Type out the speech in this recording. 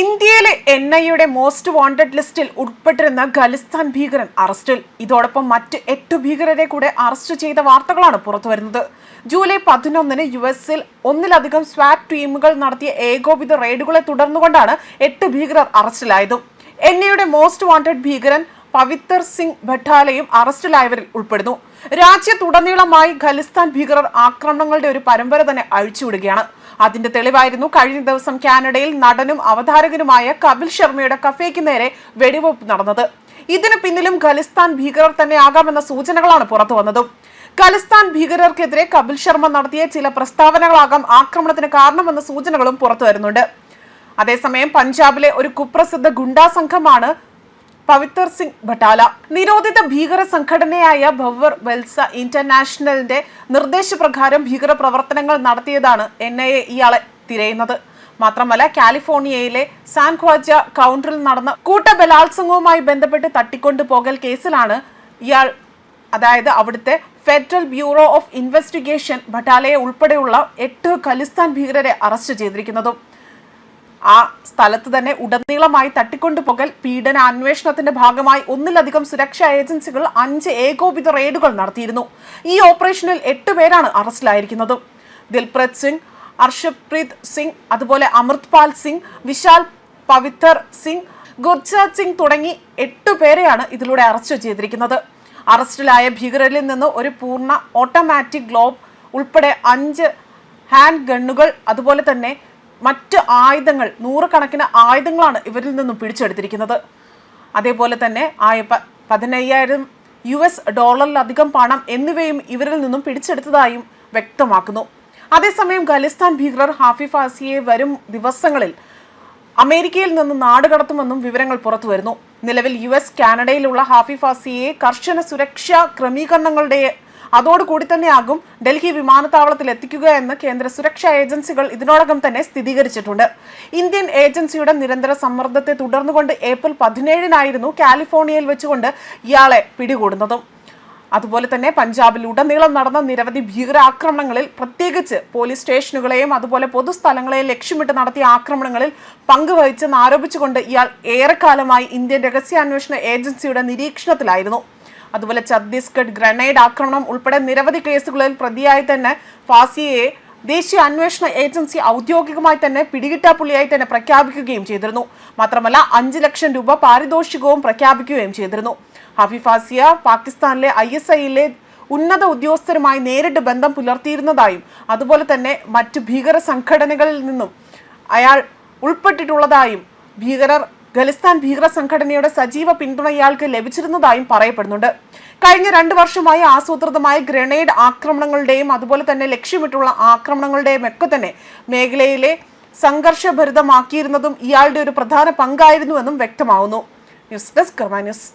ഇന്ത്യയിലെ എൻ ഐയുടെ most wanted ലിസ്റ്റിൽ ഉൾപ്പെട്ടിരുന്ന ഖലിസ്ഥാൻ ഭീകരൻ അറസ്റ്റിൽ. ഇതോടൊപ്പം മറ്റ് എട്ട് ഭീകരരെ കൂടെ അറസ്റ്റ് ചെയ്ത വാർത്തകളാണ് പുറത്തുവരുന്നത്. ജൂലൈ പതിനൊന്നിന് യു എസിൽ ഒന്നിലധികം സ്വാറ്റ് ടീമുകൾ നടത്തിയ ഏകോപിത റെയ്ഡുകളെ തുടർന്നുകൊണ്ടാണ് എട്ട് ഭീകരർ അറസ്റ്റിലായതും. എൻ ഐയുടെ മോസ്റ്റ് വാണ്ടഡ് ഭീകരൻ പവിത്തർ സിംഗ് ഭട്ടാലയും അറസ്റ്റിലായവരിൽ ഉൾപ്പെടുന്നു. രാജ്യത്തുടനീളമായി ഖലിസ്ഥാൻ ഭീകരർ ആക്രമണങ്ങളുടെ ഒരു പരമ്പര തന്നെ അഴിച്ചുവിടുകയാണ്. അതിന്റെ തെളിവായിരുന്നു കഴിഞ്ഞ ദിവസം കാനഡയിൽ നടനും അവതാരകനുമായ കപിൽ ശർമ്മയുടെ കഫേക്ക് നേരെ വെടിവെപ്പ് നടന്നത്. ഇതിന് പിന്നിലും ഖലിസ്ഥാൻ ഭീകരർ തന്നെ ആകാമെന്ന സൂചനകളാണ് പുറത്തു വന്നതും. ഖലിസ്ഥാൻ ഭീകരർക്കെതിരെ കപിൽ ശർമ്മ നടത്തിയ ചില പ്രസ്താവനകളാകാം ആക്രമണത്തിന് കാരണമെന്ന സൂചനകളും പുറത്തു വരുന്നുണ്ട്. അതേസമയം പഞ്ചാബിലെ ഒരു കുപ്രസിദ്ധ ഗുണ്ടാ സംഘമാണ് പവിത്തർ സിംഗ് ഭട്ടാല. നിരോധിത ഭീകര സംഘടനയായ ഭവർ വെൽസ ഇന്റർനാഷണലിന്റെ നിർദ്ദേശപ്രകാരം ഭീകര പ്രവർത്തനങ്ങൾ നടത്തിയതാണ് എൻ ഐ എ ഇയാളെ തിരയുന്നത്. മാത്രമല്ല കാലിഫോർണിയയിലെ സാൻ ഖ്വാജ കൗണ്ടറിൽ നടന്ന കൂട്ടബലാത്സംഗവുമായി ബന്ധപ്പെട്ട് തട്ടിക്കൊണ്ടുപോകൽ കേസിലാണ് ഇയാൾ അതായത് അവിടുത്തെ ഫെഡറൽ ബ്യൂറോ ഓഫ് ഇൻവെസ്റ്റിഗേഷൻ ഭട്ടാലയെ ഉൾപ്പെടെയുള്ള എട്ട് ഖലിസ്ഥാൻ ഭീകരരെ അറസ്റ്റ് ചെയ്തിരിക്കുന്നതും. ആ സ്ഥലത്ത് തന്നെ ഉടനീളമായി തട്ടിക്കൊണ്ടുപോകൽ പീഡന അന്വേഷണത്തിന്റെ ഭാഗമായി ഒന്നിലധികം സുരക്ഷാ ഏജൻസികൾ അഞ്ച് ഏകോപിത റെയ്ഡുകൾ നടത്തിയിരുന്നു. ഈ ഓപ്പറേഷനിൽ എട്ട് പേരാണ് അറസ്റ്റിലായിരിക്കുന്നത്. ദിൽപ്രത് സിംഗ് അർഷപ്രീത് സിംഗ് അതുപോലെ അമൃത്പാൽ സിംഗ് വിശാൽ പവിത്തർ സിംഗ് ഗുർജാത് സിംഗ് തുടങ്ങി എട്ട് പേരെയാണ് ഇതിലൂടെ അറസ്റ്റ് ചെയ്തിരിക്കുന്നത്. അറസ്റ്റിലായ ഭീകരരിൽ നിന്ന് ഒരു പൂർണ ഓട്ടോമാറ്റിക് ഗ്ലോബ് ഉൾപ്പെടെ അഞ്ച് ഹാൻഡ് ഗണ്ണുകൾ അതുപോലെ തന്നെ മറ്റ് ആയുധങ്ങൾ നൂറുകണക്കിന് ആയുധങ്ങളാണ് ഇവരിൽ നിന്നും പിടിച്ചെടുത്തിരിക്കുന്നത്. അതേപോലെ തന്നെ ആയ പതിനയ്യായിരം യു എസ് ഡോളറിലധികം പണം എന്നിവയും ഇവരിൽ നിന്നും പിടിച്ചെടുത്തതായും വ്യക്തമാക്കുന്നു. അതേസമയം ഖലിസ്ഥാൻ ഭീകരർ ഹാഫിഫ് ആസിയെ വരും ദിവസങ്ങളിൽ അമേരിക്കയിൽ നിന്ന് നാടുകടത്തുമെന്നും വിവരങ്ങൾ പുറത്തുവരുന്നു. നിലവിൽ യു എസ് കാനഡയിലുള്ള ഹാഫിഫ് ആസിയെ കർശന സുരക്ഷാ ക്രമീകരണങ്ങളുടെ അതോടുകൂടി തന്നെയാകും ഡൽഹി വിമാനത്താവളത്തിൽ എത്തിക്കുക എന്ന് കേന്ദ്ര സുരക്ഷാ ഏജൻസികൾ ഇതിനോടകം തന്നെ സ്ഥിരീകരിച്ചിട്ടുണ്ട്. ഇന്ത്യൻ ഏജൻസിയുടെ നിരന്തര സമ്മർദ്ദത്തെ തുടർന്നുകൊണ്ട് ഏപ്രിൽ പതിനേഴിനായിരുന്നു കാലിഫോർണിയയിൽ വെച്ചുകൊണ്ട് ഇയാളെ പിടികൂടുന്നതും. അതുപോലെ തന്നെ പഞ്ചാബിൽ ഉടനീളം നടന്ന നിരവധി ഭീകരാക്രമണങ്ങളിൽ പ്രത്യേകിച്ച് പോലീസ് സ്റ്റേഷനുകളെയും അതുപോലെ പൊതുസ്ഥലങ്ങളെയും ലക്ഷ്യമിട്ട് നടത്തിയ ആക്രമണങ്ങളിൽ പങ്കുവഹിച്ചെന്ന് ആരോപിച്ചുകൊണ്ട് ഇയാൾ ഏറെക്കാലമായി ഇന്ത്യൻ രഹസ്യാന്വേഷണ ഏജൻസിയുടെ നിരീക്ഷണത്തിലായിരുന്നു. അതുപോലെ ഛത്തീസ്ഗഡ് ഗ്രനേഡ് ആക്രമണം ഉൾപ്പെടെ നിരവധി കേസുകളിൽ പ്രതിയായി തന്നെ ഫാസിയെ ദേശീയ അന്വേഷണ ഏജൻസി ഔദ്യോഗികമായി തന്നെ പിടികിട്ടാപ്പുള്ളിയായി തന്നെ പ്രഖ്യാപിക്കുകയും ചെയ്തിരുന്നു. മാത്രമല്ല അഞ്ച് ലക്ഷം രൂപ പാരിതോഷികവും പ്രഖ്യാപിക്കുകയും ചെയ്തിരുന്നു. ഹഫിഫാസിയ പാകിസ്ഥാനിലെ ഐ എസ് ഐയിലെ ഉന്നത ഉദ്യോഗസ്ഥരുമായി നേരിട്ട് ബന്ധം പുലർത്തിയിരുന്നതായും അതുപോലെ തന്നെ മറ്റ് ഭീകര സംഘടനകളിൽ നിന്നും അയാൾ ഉൾപ്പെട്ടിട്ടുള്ളതായും ഭീകരർ ഖലിസ്ഥാൻ ഭീകര സംഘടനയുടെ സജീവ പിന്തുണ ഇയാൾക്ക് ലഭിച്ചിരുന്നതായും പറയപ്പെടുന്നുണ്ട്. കഴിഞ്ഞ രണ്ടു വർഷമായി ആസൂത്രിതമായ ഗ്രനേഡ് ആക്രമണങ്ങളുടെയും അതുപോലെ തന്നെ ലക്ഷ്യമിട്ടുള്ള ആക്രമണങ്ങളുടെയും ഒക്കെ തന്നെ മേഖലയിലെ സംഘർഷഭരിതമാക്കിയിരുന്നതും ഇയാളുടെ ഒരു പ്രധാന പങ്കായിരുന്നുവെന്നും വ്യക്തമാവുന്നു. News desk news.